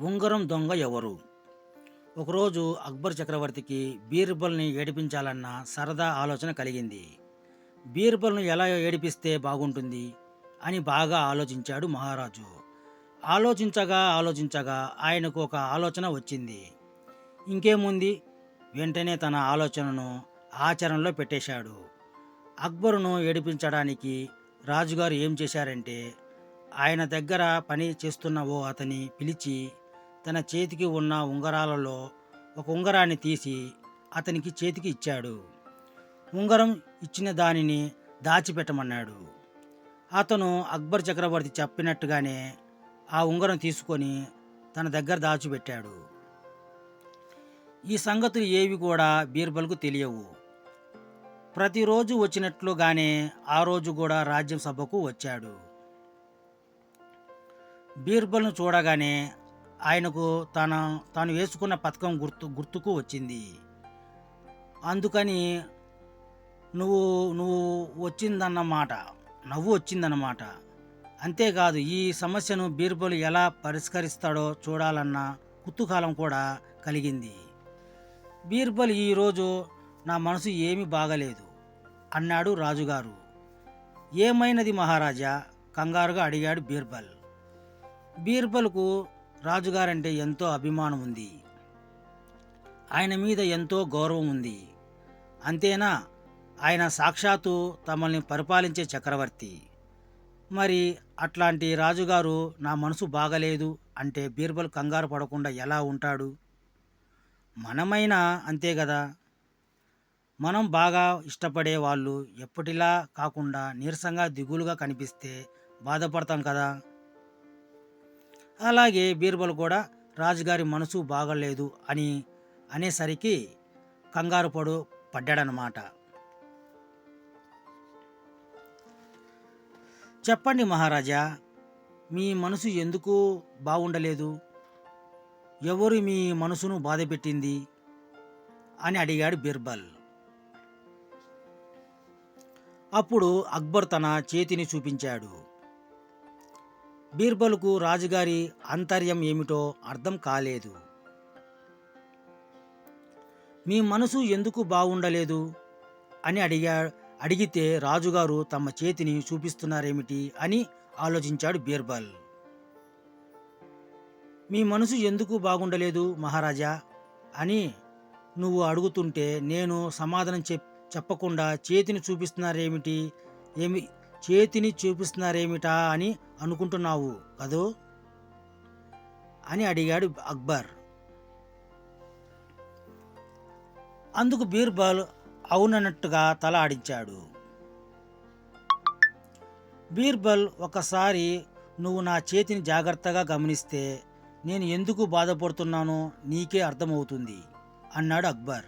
ఉంగరం దొంగ ఎవరు? ఒకరోజు అక్బర్ చక్రవర్తికి బీర్బల్ని ఏడిపించాలన్న సరదా ఆలోచన కలిగింది. బీర్బల్ను ఎలా ఏడిపిస్తే బాగుంటుంది? అని బాగా ఆలోచించాడు మహారాజు. ఆలోచించగా ఆలోచించగా ఆయనకు ఒక ఆలోచన వచ్చింది. ఇంకేముంది? వెంటనే తన ఆలోచనను ఆచరణలో పెట్టేశాడు. అక్బరును ఏడిపించడానికి రాజుగారు ఏం చేశారంటే ఆయన దగ్గర పని చేస్తున్న ఓ అతని పిలిచి తన చేతికి ఉన్న ఉంగరాలలో ఒక ఉంగరాన్ని తీసి అతనికి చేతికి ఇచ్చాడు. ఉంగరం ఇచ్చిన దానిని దాచిపెట్టమన్నాడు. అతను అక్బర్ చక్రవర్తి చెప్పినట్టుగానే ఆ ఉంగరం తీసుకొని తన దగ్గర దాచిపెట్టాడు. ఈ సంగతులు ఏవి కూడా బీర్బల్కు తెలియవు. ప్రతిరోజు వచ్చినట్లుగానే ఆ రోజు కూడా రాజ్యం సభకు వచ్చాడు. బీర్బల్ను చూడగానే ఆయనకు తన తాను వేసుకున్న పథకం గుర్తు గుర్తుకు వచ్చింది. అందుకని నువ్వు నువ్వు వచ్చిందన్నమాట నవ్వు వచ్చిందన్నమాట. అంతేకాదు ఈ సమస్యను బీర్బల్ ఎలా పరిష్కరిస్తాడో చూడాలన్న కుతూహలం కూడా కలిగింది. బీర్బల్ ఈరోజు నా మనసు ఏమీ బాగలేదు అన్నాడు రాజుగారు. ఏమైనది మహారాజా? కంగారుగా అడిగాడు బీర్బల్. బీర్బల్కు రాజుగారంటే ఎంతో అభిమానం ఉంది ఆయన మీద ఎంతో గౌరవం ఉంది అంతేనా? ఆయన సాక్షాత్తు తమల్ని పరిపాలించే చక్రవర్తి. మరి అట్లాంటి రాజుగారు నా మనసు బాగలేదు అంటే బీర్బల్ కంగారు పడకుండా ఎలా ఉంటాడు? మనమైనా అంతే కదా మనం బాగా ఇష్టపడే వాళ్ళు ఎప్పటిలా కాకుండా నీరసంగా దిగులుగా కనిపిస్తే బాధపడతాం కదా? అలాగే బీర్బల్ కూడా రాజుగారి మనసు బాగలేదు అని అనేసరికి కంగారు పడు పడ్డాడనమాట చెప్పండి మహారాజా మీ మనసు ఎందుకు బాగుండలేదు? ఎవరు మీ మనసును బాధపెట్టింది? అని అడిగాడు బీర్బల్. అప్పుడు అక్బర్ తన చేతిని చూపించాడు. బీర్బల్కు రాజుగారి అంతర్యం ఏమిటో అర్థం కాలేదు. మీ మనసు ఎందుకు బాగుండలేదు అని అడిగా అడిగితే రాజుగారు తమ చేతిని చూపిస్తున్నారేమిటి అని ఆలోచించాడు బీర్బల్. మీ మనసు ఎందుకు బాగుండలేదు మహారాజా? అని నువ్వు అడుగుతుంటే నేను సమాధానం చెప్ చెప్పకుండా చేతిని చూపిస్తున్నారేమిటి? ఏమి చేతిని చూపిస్తున్నారేమిటా అని అనుకుంటున్నావు కదూ? అని అడిగాడు అక్బర్. అందుకు బీర్బల్ అవునన్నట్టుగా తల ఆడించాడు. బీర్బల్ ఒకసారి నువ్వు నా చేతిని జాగ్రత్తగా గమనిస్తే నేను ఎందుకు బాధపడుతున్నానో నీకే అర్థమవుతుంది అన్నాడు అక్బర్.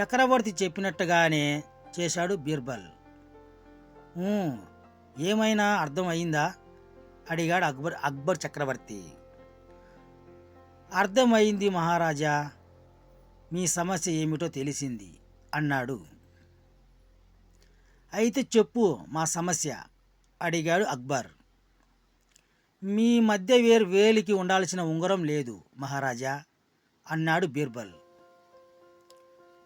చక్రవర్తి చెప్పినట్టుగానే చేశాడు బీర్బల్. ఏమైనా అర్థం అయిందా అడిగాడు అక్బర్ అక్బర్ చక్రవర్తి. అర్థమైంది మహారాజా మీ సమస్య ఏమిటో తెలిసింది అన్నాడు. అయితే చెప్పు మా సమస్య అడిగాడు అక్బర్. మీ మధ్య వేరు వేలికి ఉండాల్సిన ఉంగరం లేదు మహారాజా అన్నాడు బీర్బల్.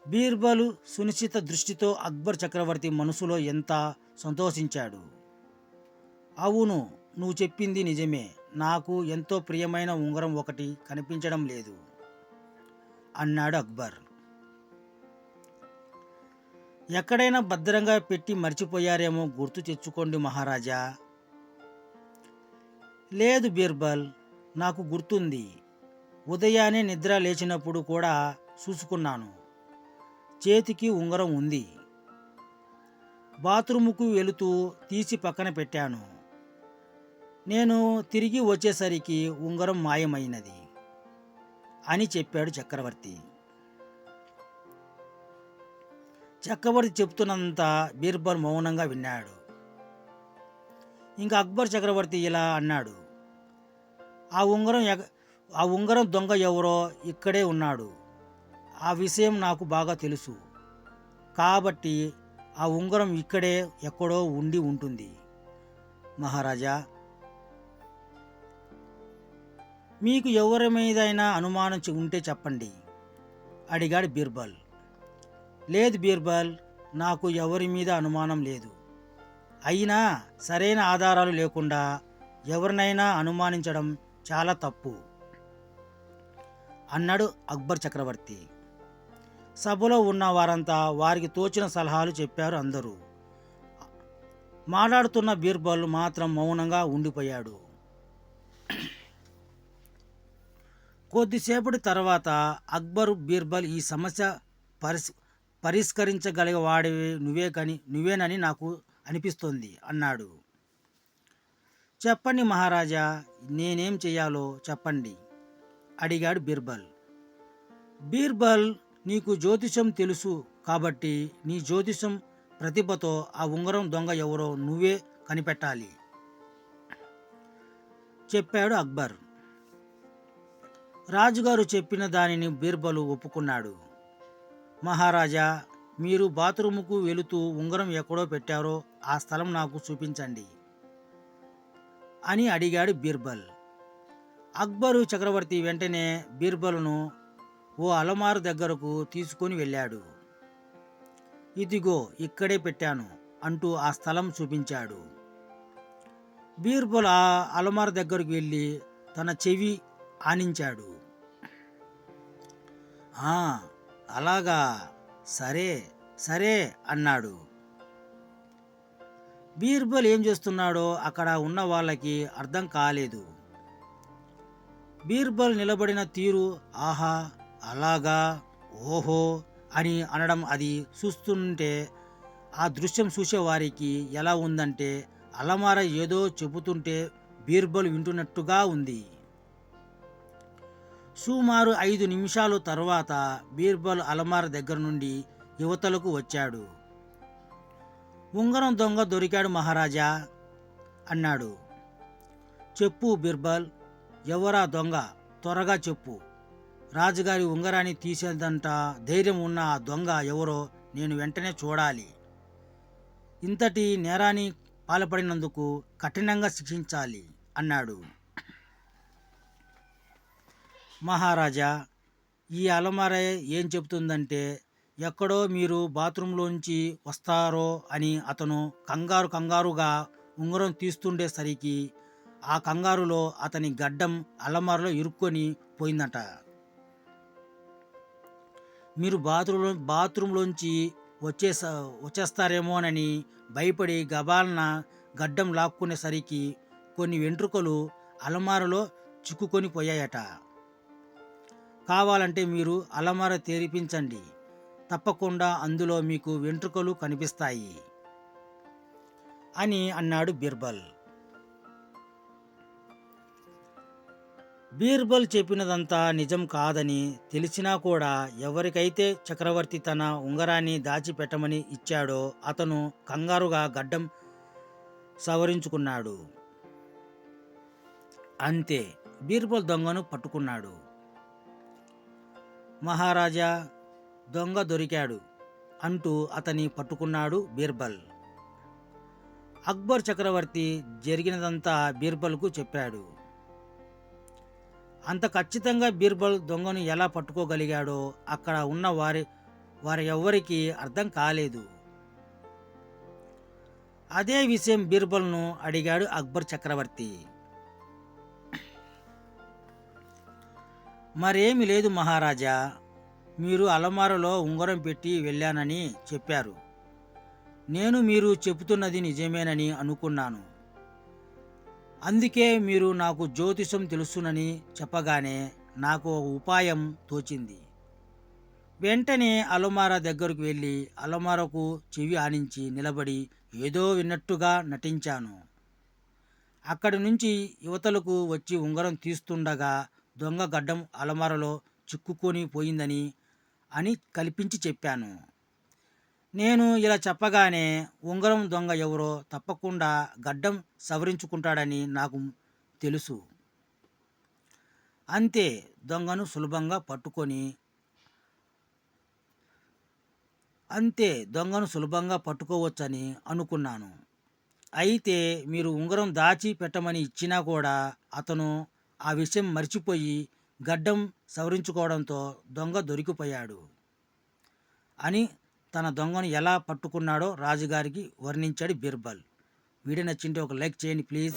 బీర్బల్ సునిశ్చిత దృష్టితో అక్బర్ చక్రవర్తి మనసులో ఎంత సంతోషించాడు? అవును నువ్వు చెప్పింది నిజమే. నాకు ఎంతో ప్రియమైన ఉంగరం ఒకటి కనిపించడం లేదు అన్నాడు అక్బర్. ఎక్కడైనా భద్రంగా పెట్టి మర్చిపోయారేమో గుర్తు తెచ్చుకోండి మహారాజా. లేదు బీర్బల్ నాకు గుర్తుంది. ఉదయాన్నే నిద్ర లేచినప్పుడు కూడా చూసుకున్నాను. చేతికి ఉంగరం ఉంది. బాత్రూముకు వెళుతూ తీసి పక్కన పెట్టాను. నేను తిరిగి వచ్చేసరికి ఉంగరం మాయమైనది అని చెప్పాడు చక్రవర్తి. చక్రవర్తి చెప్తున్నంత బీర్బల్ మౌనంగా విన్నాడు. ఇంకా అక్బర్ చక్రవర్తి ఇలా అన్నాడు. ఆ ఉంగరం ఎగ- ఆ ఉంగరం దొంగ ఎవరో ఇక్కడే ఉన్నాడు. ఆ విషయం నాకు బాగా తెలుసు. కాబట్టి ఆ ఉంగరం ఇక్కడే ఎక్కడో ఉండి ఉంటుంది. మహారాజా మీకు ఎవరి మీదైనా అనుమానం ఉంటే చెప్పండి. అడిగాడు బీర్బల్. లేదు బీర్బల్ నాకు ఎవరి మీద అనుమానం లేదు. అయినా సరైన ఆధారాలు లేకుండా ఎవరినైనా అనుమానించడం చాలా తప్పు అన్నాడు అక్బర్ చక్రవర్తి. సభలో ఉన్న వారంతా వారికి తోచిన సలహాలు చెప్పారు అందరూ. మాట్లాడుతున్న బీర్బల్ మాత్రం మౌనంగా ఉండిపోయాడు. కొద్దిసేపటి తర్వాత అక్బరు బీర్బల్ ఈ సమస్య పరిస్ పరిష్కరించగలిగేవాడే నువ్వే కని నువ్వేనని నాకు అనిపిస్తోంది అన్నాడు. చెప్పండి మహారాజా నేనేం చేయాలో చెప్పండి అడిగాడు బీర్బల్. బీర్బల్ నీకు జ్యోతిషం తెలుసు కాబట్టి నీ జ్యోతిషం ప్రతిభతో ఆ ఉంగరం దొంగ ఎవరో నువ్వే కనిపెట్టాలి. చెప్పాడు అక్బర్. రాజుగారు చెప్పిన దానిని బీర్బలు ఒప్పుకున్నాడు. మహారాజా మీరు బాత్రూముకు వెళుతూ ఉంగరం ఎక్కడో పెట్టారో ఆ స్థలం నాకు చూపించండి అని అడిగాడు బీర్బల్. అక్బరు చక్రవర్తి వెంటనే బీర్బల్ను ఓ అలమారు దగ్గరకు తీసుకొని వెళ్ళాడు. ఇదిగో ఇక్కడే పెట్టాను అంటూ ఆ స్థలం చూపించాడు. బీర్బల్ ఆ అలమారు దగ్గరకు వెళ్ళి తన చెవి ఆనించాడు. "ఆ, అలాగా. సరే సరే అన్నాడు. బీర్బల్ ఏం చేస్తున్నాడో అక్కడ ఉన్న వాళ్ళకి అర్థం కాలేదు. బీర్బల్ నిలబడిన తీరు ఆహా అలాగా ఓహో అని అనడం అది చూస్తుంటే ఆ దృశ్యం చూసేవారికి ఎలా ఉందంటే అలమార ఏదో చెబుతుంటే బీర్బల్ వింటున్నట్టుగా ఉంది. సుమారు ఐదు నిమిషాల తర్వాత బీర్బల్ అలమార దగ్గర నుండి యువతలకు వచ్చాడు. ఉంగరం దొంగ దొరికాడు మహారాజా అన్నాడు. చెప్పు బీర్బల్ ఎవరా దొంగ? త్వరగా చెప్పు. రాజుగారి ఉంగరాన్ని తీసేదంట ధైర్యం ఉన్న ఆ దొంగ ఎవరో నేను వెంటనే చూడాలి. ఇంతటి నేరాన్ని పాల్పడినందుకు కఠినంగా శిక్షించాలి అన్నాడు. మహారాజా ఈ అలమార ఏం చెబుతుందంటే ఎక్కడో మీరు బాత్రూంలోంచి వస్తారో అని అతను కంగారు కంగారుగా ఉంగరం తీస్తుండేసరికి ఆ కంగారులో అతని గడ్డం అలమారలో ఇరుక్కొని పోయిందట. మీరు బాత్రూంలో బాత్రూంలోంచి వచ్చేస వచ్చేస్తారేమోనని భయపడి గబాలన గడ్డం లాక్కునేసరికి కొన్ని వెంట్రుకలు అలమారలో చిక్కుకొని పోయాయట. కావాలంటే మీరు అలమార తెరిపించండి. తప్పకుండా అందులో మీకు వెంట్రుకలు కనిపిస్తాయి అని అన్నాడు బీర్బల్. బీర్బల్ చెప్పినదంతా నిజం కాదని తెలిసినా కూడా ఎవరికైతే చక్రవర్తి తన ఉంగరాన్ని దాచిపెట్టమని ఇచ్చాడో అతను కంగారుగా గడ్డం సవరించుకున్నాడు. అంతే బీర్బల్ దొంగను పట్టుకున్నాడు. మహారాజా దొంగ దొరికాడు అంటూ అతని పట్టుకున్నాడు బీర్బల్. అక్బర్ చక్రవర్తి జరిగినదంతా బీర్బల్కు చెప్పాడు. అంత ఖచ్చితంగా బీర్బల్ దొంగను ఎలా పట్టుకోగలిగాడో అక్కడ ఉన్న వారి వారి ఎవ్వరికీ అర్థం కాలేదు. అదే విషయం బీర్బల్ను అడిగాడు అక్బర్ చక్రవర్తి. మరేమి లేదు మహారాజా మీరు అలమారలో ఉంగరం పెట్టి వెళ్ళానని చెప్పారు. నేను మీరు చెబుతున్నది నిజమేనని అనుకున్నాను. అందుకే మీరు నాకు జ్యోతిషం తెలుసునని చెప్పగానే నాకు ఒక ఉపాయం తోచింది. వెంటనే అలమార దగ్గరకు వెళ్ళి అలమారకు చెవి ఆనించి నిలబడి ఏదో విన్నట్టుగా నటించాను. అక్కడి నుంచి యువతలకు వచ్చి ఉంగరం తీస్తుండగా దొంగ గడ్డం అలమారలో చిక్కుకొని పోయిందని అని కల్పించి చెప్పాను. నేను ఇలా చెప్పగానే ఉంగరం దొంగ ఎవరో తప్పకుండా గడ్డం సవరించుకుంటాడని నాకు తెలుసు. అంతే దొంగను సులభంగా పట్టుకొని అంతే దొంగను సులభంగా పట్టుకోవచ్చని అనుకున్నాను. అయితే మీరు ఉంగరం దాచి పెట్టమని ఇచ్చినా కూడా అతను ఆ విషయం మర్చిపోయి గడ్డం సవరించుకోవడంతో దొంగ దొరికిపోయాడు అని తన దొంగను ఎలా పట్టుకున్నాడో రాజుగారికి వర్ణించాడు బీర్బల్. వీడియో నచ్చింటే ఒక లైక్ చేయండి ప్లీజ్.